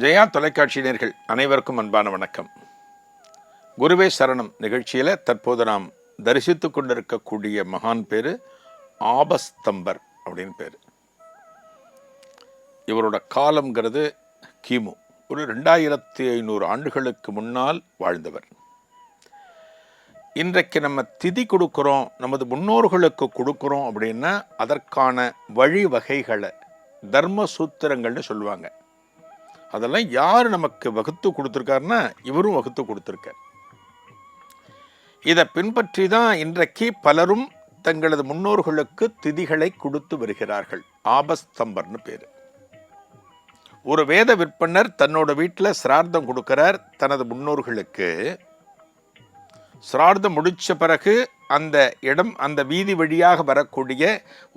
ஜெயா தொலைக்காட்சியினர்கள் அனைவருக்கும் அன்பான வணக்கம். குருவே சரணம். நிகழ்ச்சியில் தற்போது நாம் தரிசித்து கொண்டிருக்கக்கூடிய மகான் பேர் ஆபஸ்தம்பர் அப்படின்னு பேர். இவரோட காலம்ங்கிறது கிமு. ஒரு ரெண்டாயிரத்தி ஐநூறு ஆண்டுகளுக்கு முன்னால் வாழ்ந்தவர். இன்றைக்கு நம்ம திதி கொடுக்குறோம் நமது முன்னோர்களுக்கு கொடுக்குறோம் அப்படின்னா அதற்கான வழிவகைகளை தர்ம சூத்திரங்கள்னு சொல்லுவாங்க. அதெல்லாம் யார் நமக்கு வகுத்து கொடுத்துருக்காருன்னா இவரும் வகுத்து கொடுத்துருக்கார். இதை பின்பற்றி தான் இன்றைக்கு பலரும் தங்களது முன்னோர்களுக்கு திதிகளை கொடுத்து வருகிறார்கள். ஆபஸ்தம்பர்னு பேர். ஒரு வேத விற்பனர் தன்னோட வீட்டில் சிரார்த்தம் கொடுக்கிறார் தனது முன்னோர்களுக்கு. சிரார்த்தம் முடித்த பிறகு அந்த இடம் அந்த வீதி வழியாக வரக்கூடிய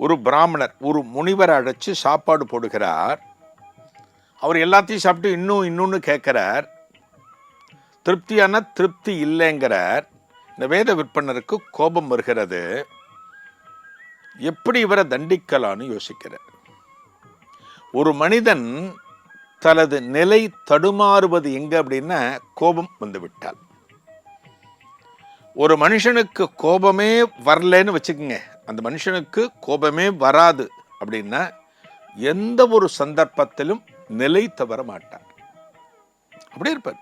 ஒரு பிராமணர் ஒரு முனிவரை அழைச்சு சாப்பாடு போடுகிறார். அவர் எல்லாத்தையும் சாப்பிட்டு இன்னும் இன்னொன்று கேட்குறார். திருப்தியான திருப்தி இல்லைங்கிறார். இந்த வேத விற்பனருக்கு கோபம் வருகிறது. எப்படி இவரை தண்டிக்கலான்னு யோசிக்கிறார். ஒரு மனிதன் தனது நிலை தடுமாறுவது எங்க அப்படின்னா கோபம் வந்துவிட்டால். ஒரு மனுஷனுக்கு கோபமே வரலன்னு வச்சுக்கோங்க. அந்த மனுஷனுக்கு கோபமே வராது அப்படின்னா எந்த ஒரு சந்தர்ப்பத்திலும் நிலை தவற மாட்டார் அப்படி இருப்பார்.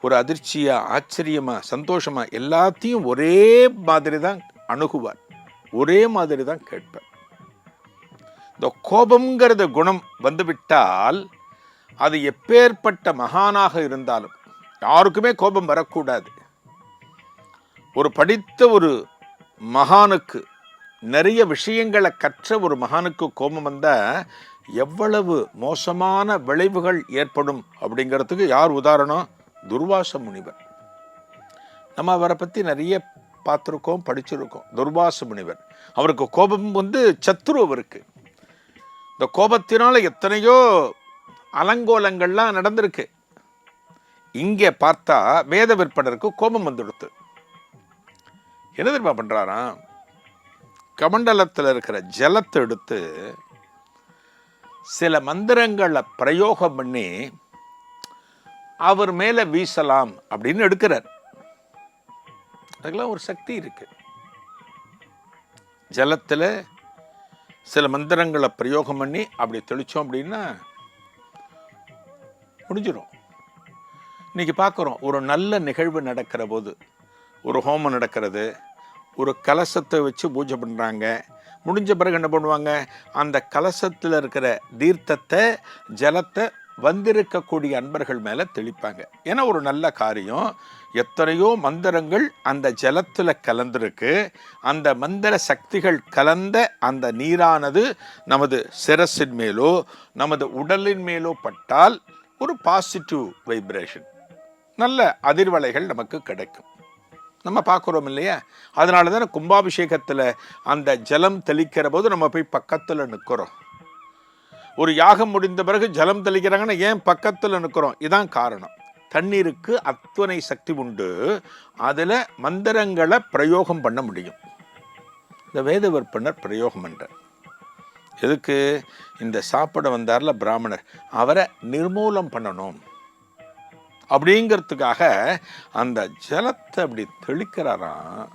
ஒரு அதிர்ச்சியா ஆச்சரியமா சந்தோஷமா எல்லாத்தையும் ஒரே மாதிரி தான் அணுகுவார். ஒரே மாதிரி தான் கேட்பார். இந்த கோபங்கிறத குணம் வந்துவிட்டால் அது எப்பேற்பட்ட மகானாக இருந்தாலும் யாருக்குமே கோபம் வரக்கூடாது. ஒரு படித்த ஒரு மகானுக்கு நிறைய விஷயங்களை கற்ற ஒரு மகானுக்கு கோபம் வந்தால் எவ்வளவு மோசமான விளைவுகள் ஏற்படும் அப்படிங்கிறதுக்கு யார் உதாரணம்? துர்வாச முனிவர். நம்ம அவரை பற்றி நிறைய பார்த்துருக்கோம் படிச்சிருக்கோம். துர்வாச முனிவர். அவருக்கு கோபம் வந்து சத்ரு அவருக்கு. இந்த கோபத்தினால எத்தனையோ அலங்கோலங்கள்லாம் நடந்திருக்கு. இங்கே பார்த்தா வேத விற்பனருக்கு கோபம் வந்துடுத்து. என்ன தெரியுமா பண்ணுறாராம் கமண்டலத்தில் இருக்கிற ஜலத்தை எடுத்து சில மந்திரங்களை பிரயோகம் பண்ணி அவர் மேலே வீசலாம் அப்படின்னு எடுக்கிறார். அதுக்கெல்லாம் ஒரு சக்தி இருக்கு. ஜலத்தில் சில மந்திரங்களை பிரயோகம் பண்ணி அப்படி தெளித்தோம் அப்படின்னா முடிஞ்சிடும் இன்னைக்கு பார்க்குறோம் ஒரு நல்ல நிகழ்வு நடக்கிற போது ஒரு ஹோமம் நடக்கிறது ஒரு கலசத்தை வச்சு பூஜை பண்ணுறாங்க முடிஞ்ச பிறகு என்ன பண்ணுவாங்க? அந்த கலசத்தில் இருக்கிற தீர்த்தத்தை ஜலத்தை வந்திருக்கக்கூடிய அன்பர்கள் மேலே தெளிப்பாங்க. ஏன்னா ஒரு நல்ல காரியம். எத்தனையோ மந்திரங்கள் அந்த ஜலத்தில் கலந்திருக்கு. அந்த மந்திர சக்திகள் கலந்த அந்த நீரானது நமது சிரசின் மேலோ நமது உடலின் மேலோ பட்டால் ஒரு பாசிட்டிவ் வைப்ரேஷன் நல்ல அதிர்வலைகள் நமக்கு கிடைக்கும். நம்ம பார்க்குறோம் இல்லையா? அதனால தானே கும்பாபிஷேகத்தில் அந்த ஜலம் தெளிக்கிற போது நம்ம போய் பக்கத்தில் நிற்கிறோம் ஒரு யாகம் முடிந்த பிறகு ஜலம் தெளிக்கிறாங்கன்னா ஏன் பக்கத்தில் நிற்கிறோம் இதான் காரணம். தண்ணீருக்கு அத்துணை சக்தி உண்டு. அதில் மந்திரங்களை பிரயோகம் பண்ண முடியும். இந்த வேத விற்பனர் பிரயோகம் பண்ணுறார் எதுக்கு? இந்த சாப்பிட வந்தார்ல பிராமணர். அவரை நிர்மூலம் பண்ணணும். அப்படிங்கிறதுக்காக அந்த ஜலத்தை அப்படி தெளிக்கிறாராம்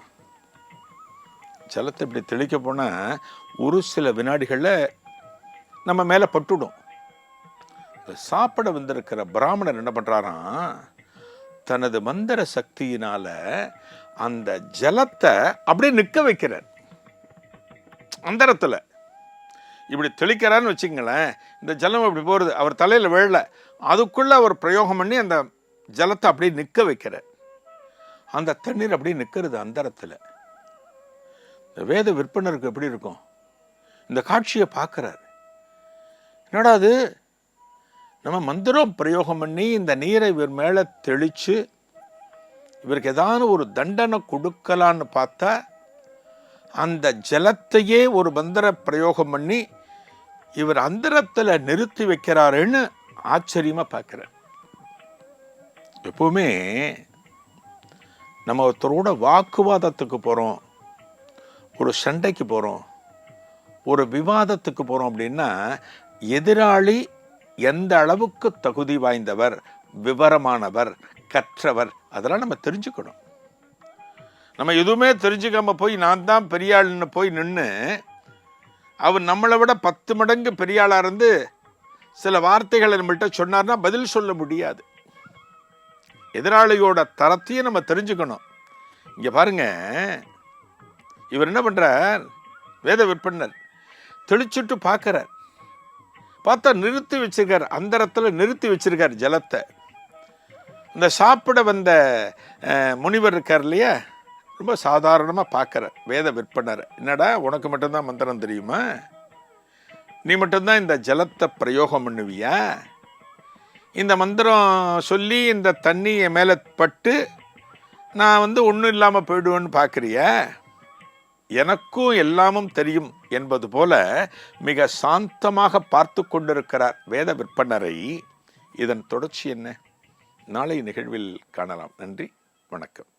ஜலத்தை இப்படி தெளிக்க போனால் ஒரு சில வினாடிகளில் நம்ம மேலே பட்டுடும். சாப்பிட வந்திருக்கிற பிராமணர் என்ன பண்ணுறாராம் தனது மந்திர சக்தியினால் அந்த ஜலத்தை அப்படியே நிற்க வைக்கிறார். அந்தரத்தில். இப்படி தெளிக்கிறான்னு வச்சுங்களேன் இந்த ஜலம் அப்படி போகிறது அவர் தலையில் விழல. அதுக்குள்ளே அவர் பிரயோகம் பண்ணி அந்த ஜலத்தை அப்படியே நிற்க வைக்கிறார் அந்த தண்ணீர் அப்படியே நிற்கிறது அந்தரத்தில் இந்த வேத விற்பனருக்கு எப்படி இருக்கும்? இந்த காட்சியை பார்க்குறாரு. என்னடா அது? நம்ம மந்திரம் பிரயோகம் பண்ணி இந்த நீரை இவர் மேலே தெளித்து இவருக்கு ஏதாவது ஒரு தண்டனை கொடுக்கலான்னு பார்த்தா அந்த ஜலத்தையே ஒரு மந்திர பிரயோகம் பண்ணி இவர் அந்தரத்தில் நிறுத்தி வைக்கிறாருன்னு ஆச்சரியமாக பார்க்குறேன் எப்போவுமே நம்ம ஒருத்தரோட வாக்குவாதத்துக்கு போகிறோம் ஒரு சண்டைக்கு போகிறோம் ஒரு விவாதத்துக்கு போகிறோம் அப்படின்னா எதிராளி எந்த அளவுக்கு தகுதி வாய்ந்தவர் விவரமானவர் கற்றவர் அதெல்லாம் நம்ம தெரிஞ்சுக்கணும். நம்ம எதுவுமே தெரிஞ்சுக்காம போய் நான் தான் பெரியாள்னு போய் நின்று அவர் நம்மளை விட பத்து மடங்கு பெரியாளாக இருந்து சில வார்த்தைகளை நம்மள்கிட்ட சொன்னார்னா பதில் சொல்ல முடியாது. எதிராளியோட தரத்தையும் நம்ம தெரிஞ்சுக்கணும். இங்கே பாருங்க. இவர் என்ன பண்ணுறார் வேத விற்பனர் தெளிச்சுட்டு பார்க்குறார். பார்த்தா நிறுத்தி வச்சிருக்கார். அந்தரத்தில் நிறுத்தி வச்சிருக்கார் ஜலத்தை. இந்த சாப்பிட வந்த முனிவர் இருக்கார் இல்லையா? ரொம்ப சாதாரணமாக பார்க்குற வேத விற்பனர் என்னடா உனக்கு மட்டும்தான் மந்திரம் தெரியுமா? நீ மட்டும்தான் இந்த ஜலத்தை பிரயோகம் பண்ணுவியா? இந்த மந்திரம் சொல்லி இந்த தண்ணி என் மேலே பட்டு நான் வந்து ஒன்றும் இல்லாமல் போயிடுவேன்னு பார்க்குறிய? எனக்கும் எல்லாமும் தெரியும் என்பது போல மிக சாந்தமாக பார்த்து கொண்டிருக்கிறார் வேத விற்பனரை. இதன் தொடர்ச்சி என்ன? நாளை நிகழ்வில் காணலாம். நன்றி. வணக்கம்.